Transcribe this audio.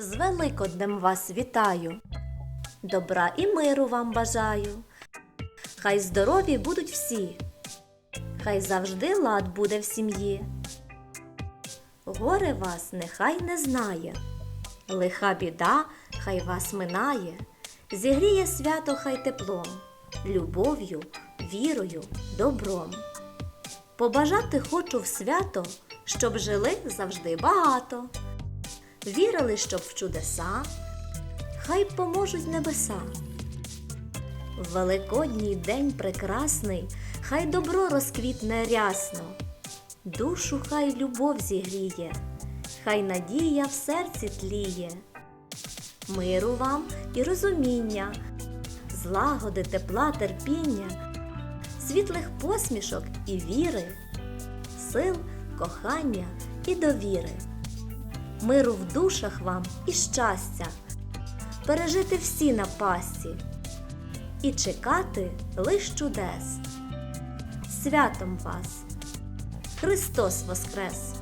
З Великоднем вас вітаю, добра і миру вам бажаю. Хай здорові будуть всі, хай завжди лад буде в сім'ї. Горе вас нехай не знає, лиха біда хай вас минає, зігріє свято хай теплом, любов'ю, вірою, добром. Побажати хочу в свято, щоб жили завжди багато, вірили, щоб в чудеса, хай поможуть небеса. Великодній день прекрасний, хай добро розквітне рясно, душу хай любов зігріє, хай надія в серці тліє, миру вам і розуміння, злагоди, тепла, терпіння, світлих посмішок і віри, сил, кохання і довіри, миру в душах вам і щастя, пережити всі напасті і чекати лиш чудес. Святом вас! Христос Воскрес!